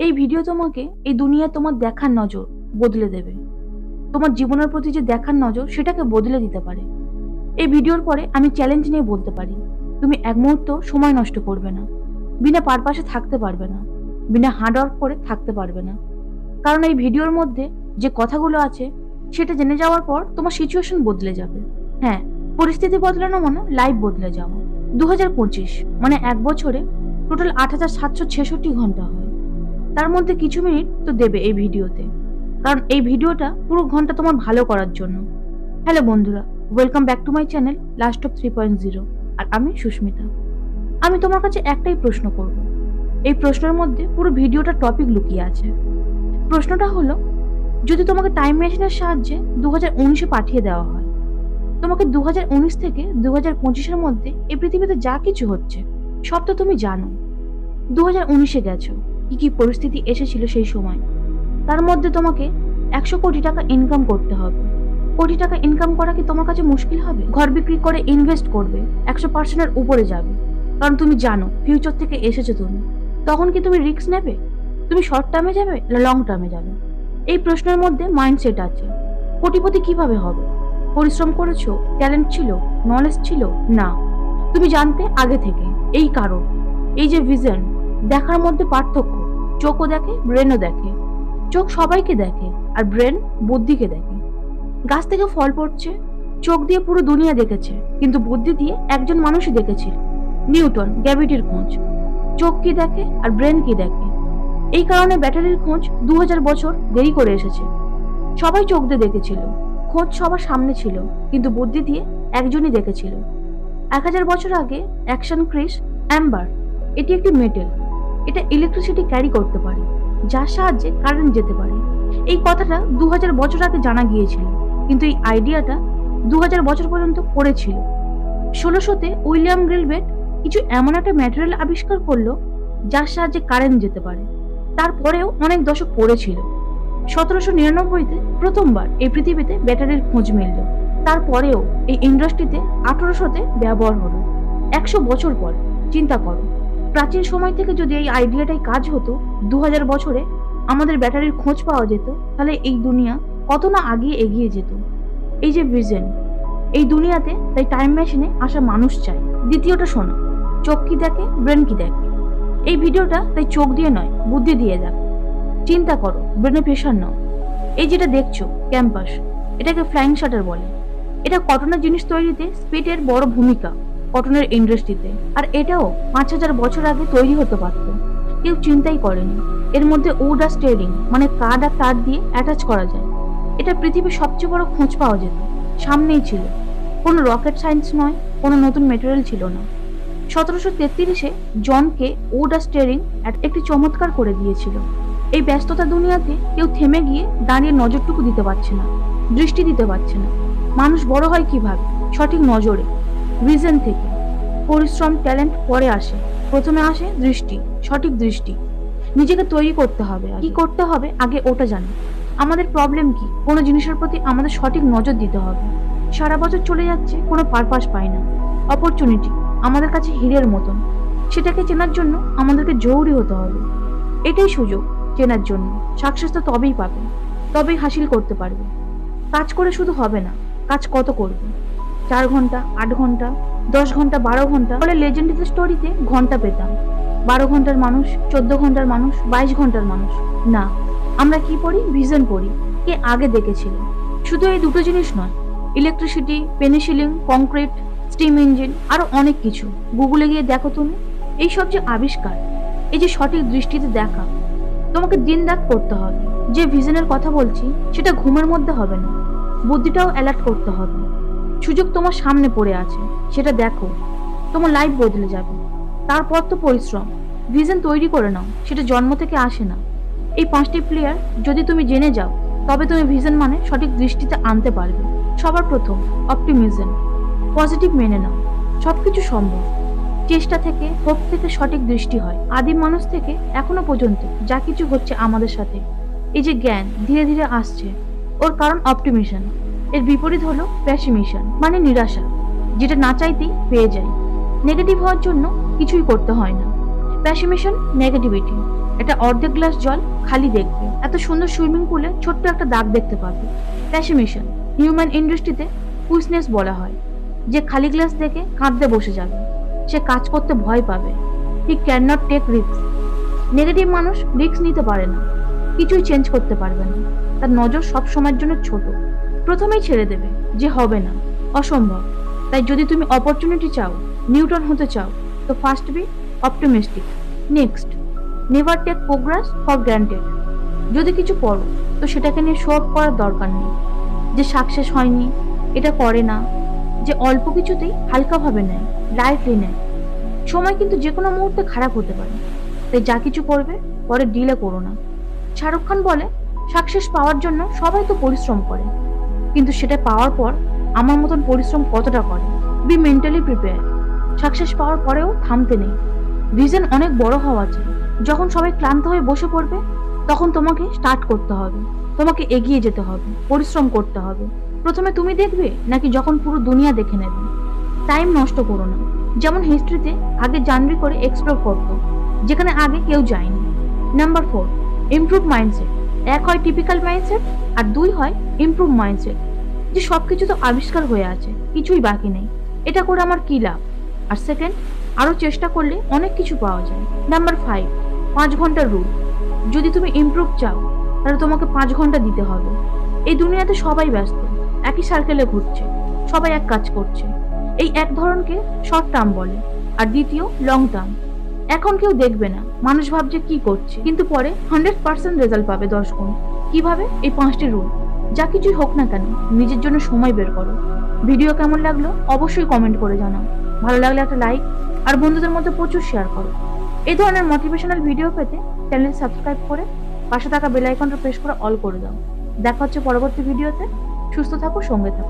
এই ভিডিও তোমাকে এই দুনিয়া তোমার দেখার নজর বদলে দেবে। তোমার জীবনের প্রতি যে দেখার নজর, সেটাকে বদলে দিতে পারে। এই ভিডিওর পরে আমি চ্যালেঞ্জ নিয়ে বলতে পারি, তুমি এক মুহূর্ত সময় নষ্ট করবে না। বিনা পারপাসে থাকতে পারবে না। বিনা হার্ডওয়ার্ক করে থাকতে পারবে না। কারণ এই ভিডিওর মধ্যে যে কথাগুলো আছে, সেটা জেনে যাওয়ার পর তোমার সিচুয়েশন বদলে যাবে। হ্যাঁ পরিস্থিতি বদলানো মানে লাইফ বদলে যাওয়া। দু মানে এক বছরে টোটাল আট হাজার সাতশো ছেষট্টি ঘণ্টা হয়। তার মধ্যে কিছু মিনিট তো দেবে এই ভিডিওতে। কারণ এই ভিডিওটা পুরো ঘণ্টা তোমার ভালো করার জন্য। হ্যালো বন্ধুরা welcome back to my channel last of three point zero আর আমি সুস্মিতা। আমি তোমার কাছে একটাই প্রশ্ন করব। এই প্রশ্নের মধ্যে পুরো ভিডিওটা টপিক লুকিয়ে আছে। প্রশ্নটা হলো, যদি তোমাকে টাইম মেশিনের সাহায্যে দু হাজার উনিশে পাঠিয়ে দেওয়া হয়, তোমাকে দু হাজার উনিশ থেকে দু হাজার পঁচিশের মধ্যে এই পৃথিবীতে যা কিছু হচ্ছে, সব তো তুমি জানো। দু হাজার উনিশে গেছো। কি কি পরিস্থিতি এসেছিল সেই সময়। তার মধ্যে তোমাকে একশো কোটি টাকা ইনকাম করতে হবে। কোটি টাকা ইনকাম করা কি তোমার কাছে মুশকিল হবে? ঘর বিক্রি করে ইনভেস্ট করবে, একশো পার্সেন্টের উপরে যাবে। কারণ তুমি জানো ফিউচার থেকে এসেছ তুমি। তখন কি তুমি রিস্ক নেবে? তুমি শর্ট টার্মে যাবে না লং টার্মে যাবে? এই প্রশ্নের মধ্যে মাইন্ডসেট আছে। কোটিপতি কীভাবে হবে? পরিশ্রম করেছ? ট্যালেন্ট ছিল? নলেজ ছিল? না। তুমি জানতে আগে থেকে। এই কারণ। এই যে ভিজন দেখার মধ্যে পার্থক্য। চোখও দেখে ব্রেনও দেখে। চোখ সবাইকে দেখে আর ব্রেন বুদ্ধিকে দেখে। গাছ থেকে ফল পড়ছে, চোখ দিয়ে পুরো দুনিয়া দেখেছে, কিন্তু বুদ্ধি দিয়ে একজন মানুষই দেখেছিল নিউটন গ্র্যাভিটির খোঁজ। চোখ কি দেখে আর ব্রেন কি দেখে। এই কারণে ব্যাটারির খোঁজ দু হাজার বছর দেরি করে এসেছে। সবাই চোখ দিয়ে দেখেছিল। খোঁজ সবার সামনে ছিল, কিন্তু বুদ্ধি দিয়ে একজনই দেখেছিল। এক হাজার বছর আগে অ্যাকশন ক্রিস, অ্যাম্বার, এটি একটি মেটেল। এটা ইলেকট্রিসিটি ক্যারি করতে পারে, যার সাহায্যে কারেন্ট যেতে পারে। এই কথাটা দু হাজার বছর আগে জানা গিয়েছিল, কিন্তু এই আইডিয়াটা দু হাজার বছর পর্যন্ত পড়েছিল ষোলোশোতে উইলিয়াম গ্রিলবেট কিছু এমন একটা ম্যাটেরিয়াল আবিষ্কার করল, যার সাহায্যে কারেন্ট যেতে পারে। তারপরেও অনেক দশক পড়েছিল। সতেরোশো নিরানব্বইতে প্রথমবার এই পৃথিবীতে ব্যাটারির খোঁজ মিলল। তারপরেও এই ইন্ডাস্ট্রিতে আঠারোশোতে ব্যবহার হলো। একশো বছর পর, চিন্তা করো। প্রাচীন সময় থেকে যদি এই আইডিয়াটাই কাজ হতো দু হাজার বছরে আমাদের ব্যাটারির খোঁজ পাওয়া যেত, তাহলে এই দুনিয়া কত না আগে এগিয়ে যেত। এই যে ভিজন এই দুনিয়াতে তাই টাইম মেশিনে আসা মানুষ চাই দ্বিতীয়টা শোনো, চোখ কি দেখে ব্রেন কি দেখে? এই ভিডিওটা তাই চোখ দিয়ে নয়, বুদ্ধি দিয়ে দেখো। চিন্তা করো ব্রেনে প্রেশার নাও। এই যেটা দেখছ ক্যাম্পাস এটাকে ফ্লাইং শাটার বলে। এটা কটনের জিনিস তৈরিতে স্পিডের বড় ভূমিকা। কটনের ইন্ডাস্ট্রিতে। আর এটাও পাঁচ হাজার বছর আগে তৈরি হতে পারত। কেউ চিন্তাই করেনি। এর মধ্যে উড আর স্টেরিং মানে কার্ড আর তার দিয়ে অ্যাটাচ করা যায়। এটা পৃথিবীর সবচেয়ে বড় খোঁজ পাওয়া যেত। সামনেই ছিল। কোনো রকেট সায়েন্স নয়, কোনো নতুন মেটেরিয়াল ছিল না। সতেরোশো তেত্রিশে জনকে উড আর স্টেরিং একটি চমৎকার করে দিয়েছিল। এই ব্যস্ততা দুনিয়াতে কেউ থেমে গিয়ে দাঁড়িয়ে নজরটুকু দিতে পারছে না, দৃষ্টি দিতে পারছে না। মানুষ বড় হয় কীভাবে? সঠিক নজরে। রিজন থেকে পরিশ্রম ট্যালেন্ট পরে আসে। প্রথমে আসে দৃষ্টি, সঠিক দৃষ্টি। নিজেকে তৈরি করতে হবে কি করতে হবে? আগে ওটা জানি আমাদের প্রবলেম কি? কোনো জিনিসের প্রতি আমাদের সঠিক নজর দিতে হবে। সারা বছর চলে যাচ্ছে, কোনো পারপাস পাই না। অপরচুনিটি আমাদের কাছে হীরের মতন। সেটাকে চেনার জন্য আমাদেরকে জরুরি হতে হবে। এটাই সুযোগ চেনার জন্য। সাকসেস তো তবেই পাবে। তবেই হাসিল করতে পারবে। কাজ করে শুধু হবে না, কাজ কত করবে? চার ঘণ্টা, আট ঘণ্টা, দশ ঘণ্টা, বারো ঘণ্টা। ফলে লেজেন্ডারি স্টোরিতে ঘণ্টা পেতাম। বারো ঘণ্টার মানুষ, চোদ্দ ঘণ্টার মানুষ, বাইশ ঘণ্টার মানুষ। না, আমরা কি পড়ি? ভিজন পড়ি। কে আগে দেখেছিল? শুধু এই দুটো জিনিস নয়। Electricity penicillin concrete steam engine আরও অনেক কিছু। গুগলে গিয়ে দেখো তুমি। এই সব যে আবিষ্কার, এই যে সঠিক দৃষ্টিতে দেখা, তোমাকে দিন রাত করতে হবে। যে ভিশনের কথা বলছি, সেটা ঘুমের মধ্যে হবে না। বুদ্ধিটাও অ্যালার্ট করতে হবে। সুযোগ তোমার সামনে পড়ে আছে, সেটা দেখো। তোমার লাইফ বদলে যাবে। তারপর তো পরিশ্রম। ভিজন তৈরি করে নাও, সেটা জন্ম থেকে আসে না। এই পাঁচটি প্লেয়ার যদি তুমি জেনে যাও, তবে তুমি ভিজন মানে সঠিক দৃষ্টিতে আনতে পারবে। সবার প্রথম অপটিমিজম পজিটিভ মেনে নাও। সবকিছু সম্ভব। চেষ্টা থেকে হোপ থেকে সঠিক দৃষ্টি হয়। আদিম মানুষ থেকে, এখনও পর্যন্ত যা কিছু হচ্ছে আমাদের সাথে। এই যে জ্ঞান, ধীরে ধীরে আসছে। ওর কারণ অপটিমিশন এর বিপরীত হলো প্যাসিমিশন মানে নিরাশা, যেটা না চাইতেই পেয়ে যায়। নেগেটিভ হওয়ার জন্য কিছুই করতে হয় না। প্যাসিমিশন নেগেটিভিটি এটা অর্ধেক গ্লাস জল খালি দেখবে। এত সুন্দর সুইমিং পুলে ছোট্ট একটা দাগ দেখতে পাবে। প্যাসিমিশন হিউম্যান ইন্ডাস্ট্রিতে কুইসনেস বলা হয়। যে খালি গ্লাস দেখে কাঁদতে বসে যাবে। সে কাজ করতে ভয় পাবে। He can not take risk negative মানুষ রিস্ক নিতে পারে না। কিছুই চেঞ্জ করতে পারবে না। তার নজর সব সময়ের জন্য ছোট। প্রথমেই ছেড়ে দেবে যে হবে না। অসম্ভব। তাই যদি তুমি অপরচুনিটি চাও, নিউটন হতে চাও, তো first be optimistic next never take progress for granted যদি কিছু করো, তো সেটাকে নিয়ে শো করার দরকার নেই। যে সাকসেস হয়নি, এটা করে না। যে অল্প কিছুতেই হালকাভাবে নেয় লাইটলি নেয়। সময় কিন্তু যে কোনো মুহূর্তে খারাপ হতে পারে। তাই যা কিছু করবে, পরে ডিলে করো না। শাহরুখ খান বলে সাকসেস পাওয়ার জন্য সবাই তো পরিশ্রম করে। কিন্তু সেটা পাওয়ার পর আমার মতন পরিশ্রম কতটা করে? বি মেন্টালি প্রিপেয়ার সাকসেস পাওয়ার পরেও থামতে নেই। ভিজন অনেক বড় হওয়া চাই যখন সবাই ক্লান্ত হয়ে বসে পড়বে, তখন তোমাকে স্টার্ট করতে হবে। তোমাকে এগিয়ে যেতে হবে, পরিশ্রম করতে হবে। প্রথমে তুমি দেখবে, নাকি যখন পুরো দুনিয়া দেখে নেবে। টাইম নষ্ট করো না। যেমন হিস্ট্রিতে আগে জানুয়ারি করে এক্সপ্লোর করতো, যেখানে আগে কেউ যায়নি। নাম্বার ফোর ইমপ্রুভ মাইন্ডসেট এক হয় টিপিক্যাল মাইন্ডসেট আর দুই হয় ইমপ্রুভ মাইন্ডসেট যে সব কিছু তো আবিষ্কার হয়ে আছে, কিছুই বাকি নেই। এটা করে আমার কী লাভ? আর সেকেন্ড আরও চেষ্টা করলে অনেক কিছু পাওয়া যায়। নাম্বার ফাইভ পাঁচ ঘণ্টার রুল যদি তুমি ইমপ্রুভ চাও, তাহলে তোমাকে পাঁচ ঘণ্টা দিতে হবে। এই দুনিয়াতে সবাই ব্যস্ত, একই সার্কেলে ঘুরছে, সবাই এক কাজ করছে। এই এক ধরনকে শর্ট টার্ম বলে, আর দ্বিতীয় লং টার্ম এখন কেউ দেখবে না। মানুষ ভাবছে কি করছে। কিন্তু পরে হান্ড্রেড পার্সেন্ট রেজাল্ট পাবে দশ গুণ। কীভাবে? এই পাঁচটি রুল যা কিছুই হোক না কেন, নিজের জন্য সময় বের করো। ভিডিও কেমন লাগল? অবশ্যই কমেন্ট করে জানাও। ভালো লাগলে একটা লাইক আর বন্ধুদের মধ্যে প্রচুর শেয়ার করো। এই ধরনের মোটিভেশনাল ভিডিও পেতে চ্যানেল সাবস্ক্রাইব করে পাশে থাকা বেল আইকনটা প্রেস করে অল করে দাও। দেখা হচ্ছে পরবর্তী ভিডিওতে সুস্থ থাকো, সঙ্গে থাকো।